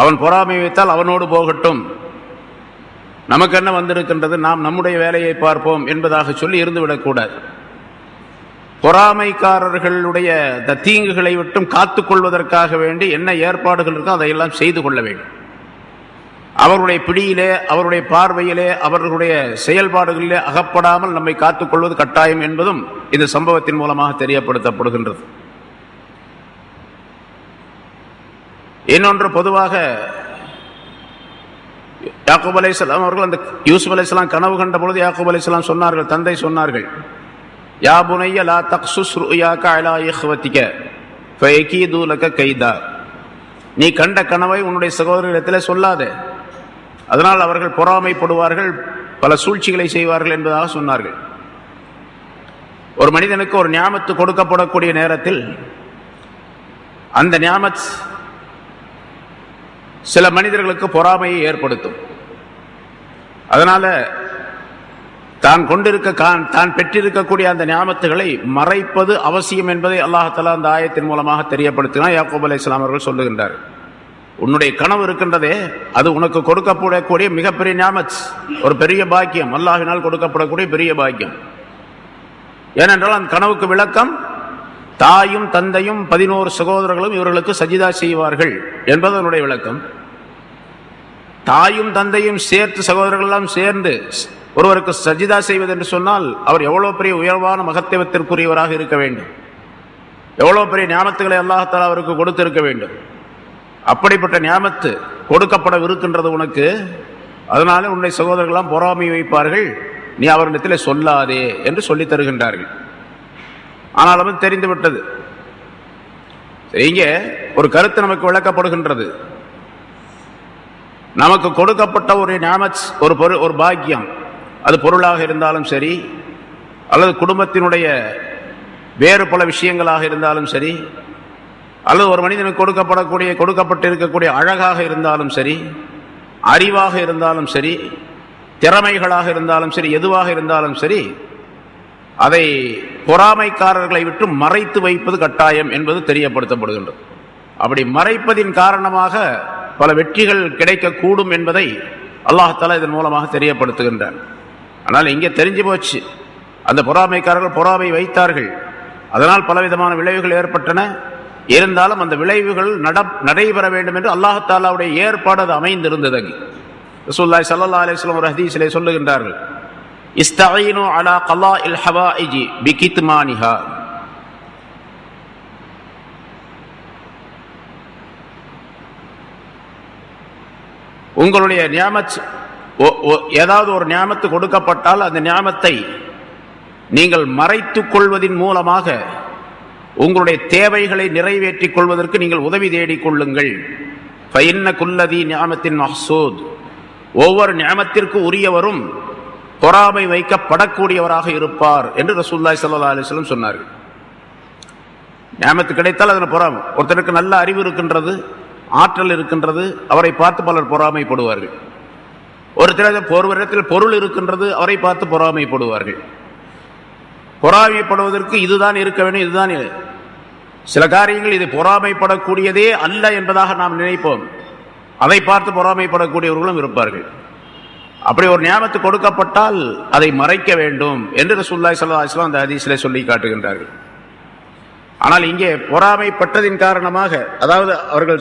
அவன் பொறாமை வைத்தால் அவனோடு போகட்டும். நமக்கு என்ன வந்திருக்கின்றது? நாம் நம்முடைய வேலையை பார்ப்போம் என்பதாக சொல்லி இருந்துவிடக்கூடாது பொறாமைக்காரர்களுடைய தீங்குகளை விட்டும் காத்துக்கொள்வதற்காக வேண்டி என்ன ஏற்பாடுகள் இருக்கோ அதையெல்லாம் செய்து கொள்ள வேண்டும். அவருடைய பிடியிலே அவருடைய பார்வையிலே அவர்களுடைய செயல்பாடுகளிலே அகப்படாமல் நம்மை காத்துக்கொள்வது கட்டாயம் என்பதும் இந்த சம்பவத்தின் மூலமாக தெரியப்படுத்தப்படுகின்றது. இன்னொன்று பொதுவாக யாக்கூப் அலைஹிஸ்ஸலாம் அவர்கள் அந்த யூசுப் அலைஹிஸ்ஸலாம் கனவு கண்ட பொழுது யாக்கூப் அலைஹிஸ்ஸலாம் சொன்னார்கள் தந்தை சொன்னார்கள் யா புனைய லா தக்சுஸ் ருயாக்க அலா இஹ்வத்திக ஃபயகீதூலக கைதா. நீ கண்ட கனவை உன்னுடைய சகோதரிடத்தில் சொல்லாதே. அதனால் அவர்கள் பொறாமைப்படுவார்கள் பல சூழ்ச்சிகளை செய்வார்கள் என்பதாக சொன்னார்கள். ஒரு மனிதனுக்கு ஒரு ஞாபத்து கொடுக்கப்படக்கூடிய நேரத்தில் அந்த ஞாபத் சில மனிதர்களுக்கு பொறாமையை ஏற்படுத்தும். அதனால தான் கொண்டிருக்க தான் பெற்றிருக்கக்கூடிய அந்த ஞாபகத்துகளை மறைப்பது அவசியம் என்பதை அல்லாஹலா அந்த ஆயத்தின் மூலமாக தெரியப்படுத்தினா யாக்கூப் அலை அவர்கள் சொல்லுகின்றார். உன்னுடைய கனவு இருக்கின்றதே அது உனக்கு கொடுக்கப்படக்கூடிய மிகப்பெரிய ஞாபத் ஒரு பெரிய பாக்கியம். அல்லாஹினால் கொடுக்கப்படக்கூடிய பெரிய பாக்கியம். ஏனென்றால் அந்த கனவுக்கு விளக்கம் தாயும் தந்தையும் பதினோரு சகோதரர்களும் இவர்களுக்கு சஜிதா செய்வார்கள் என்பது அதனுடைய விளக்கம். தாயும் தந்தையும் சேர்த்து சகோதரர்கள் எல்லாம் சேர்ந்து ஒருவருக்கு சஜிதா செய்வது என்று சொன்னால் அவர் எவ்வளவு பெரிய உயர்வான மகத்துவத்திற்குரியவராக இருக்க வேண்டும். எவ்வளவு பெரிய ஞாபகத்துகளை அல்லாஹத்தால் அவருக்கு கொடுத்திருக்க வேண்டும். அப்படிப்பட்ட ஞாபத்து கொடுக்கப்படவிருக்கின்றது உனக்கு. அதனால உன்னை சகோதரர்கள்லாம் பொறாமை வைப்பார்கள். நீ அவரிடத்தில் சொல்லாதே என்று சொல்லி தருகின்றார்கள். ஆனாலும் தெரிந்துவிட்டது. இங்கே ஒரு கருத்து நமக்கு விளக்கப்படுகின்றது. நமக்கு கொடுக்கப்பட்ட ஒரு ஞாபத் ஒரு பொருள் ஒரு பாக்கியம். அது பொருளாக இருந்தாலும் சரி அல்லது குடும்பத்தினுடைய வேறு பல விஷயங்களாக இருந்தாலும் சரி அல்லது ஒரு மனிதனுக்கு கொடுக்கப்படக்கூடிய கொடுக்கப்பட்டிருக்கக்கூடிய அழகாக இருந்தாலும் சரி அறிவாக இருந்தாலும் சரி திறமைகளாக இருந்தாலும் சரி எதுவாக இருந்தாலும் சரி அதை பொறாமைக்காரர்களை விட்டு மறைத்து வைப்பது கட்டாயம் என்பது தெரியப்படுத்தப்படுகின்றது. அப்படி மறைப்பதின் காரணமாக பல வெற்றிகள் கிடைக்கக்கூடும் என்பதை அல்லாஹால இதன் மூலமாக தெரியப்படுத்துகின்றான். ஆனால் இங்கே தெரிஞ்சு போச்சு. அந்த பொறாமைக்காரர்கள் பொறாமை வைத்தார்கள். அதனால் பலவிதமான விளைவுகள் ஏற்பட்டன. இருந்தாலும் அந்த விளைவுகள் நட நடைபெற வேண்டும் என்று அல்லாஹாலாவுடைய ஏற்பாடு அது அமைந்திருந்தது அங்கே. ரசூல்லாய் சல்லா அலிஸ்லாம் ஒரு ஹதீஸிலே சொல்லுகின்றார்கள். அலா கலா இல் ஹவாஇஜி பிகித்மானிஹா. உங்களுடைய நியாமத் ஏதாவது ஒரு நியாமத்து கொடுக்கப்பட்டால் அந்த நியாமத்தை நீங்கள் மறைத்து கொள்வதின் மூலமாக உங்களுடைய தேவைகளை நிறைவேற்றிக் கொள்வதற்கு நீங்கள் உதவி தேடிக் கொள்ளுங்கள். பயின்ன குல்லதி நியாமத்தின் மஹசூத். ஒவ்வொரு ஞாமத்திற்கு உரியவரும் பொறாமை வைக்கப்படக்கூடியவராக இருப்பார் என்று ரசூல்லாய் சல்லா அலிஸ்லம் சொன்னார்கள். ஞாபத்து கிடைத்தால் அதில் பொறாமை. ஒருத்தருக்கு நல்ல அறிவு இருக்கின்றது ஆற்றல் இருக்கின்றது அவரை பார்த்து பலர் பொறாமைப்படுவார்கள். ஒருத்தர் ஒருவரிடத்தில் பொருள் இருக்கின்றது அவரை பார்த்து பொறாமைப்படுவார்கள். பொறாமைப்படுவதற்கு இதுதான் இருக்க வேண்டும் இதுதான் சில காரியங்கள் இது பொறாமைப்படக்கூடியதே அல்ல என்பதாக நாம் நினைப்போம். அதை பார்த்து பொறாமைப்படக்கூடியவர்களும் இருப்பார்கள். அப்படி ஒரு ஞாபகத்து கொடுக்கப்பட்டால் அதை மறைக்க வேண்டும் என்று ரசூல்லாய் சல்லா அந்த ஹதீஸிலே சொல்லி காட்டுகின்றார்கள். ஆனால் இங்கே பொறாமைப்பட்டதின் காரணமாக அதாவது அவர்கள்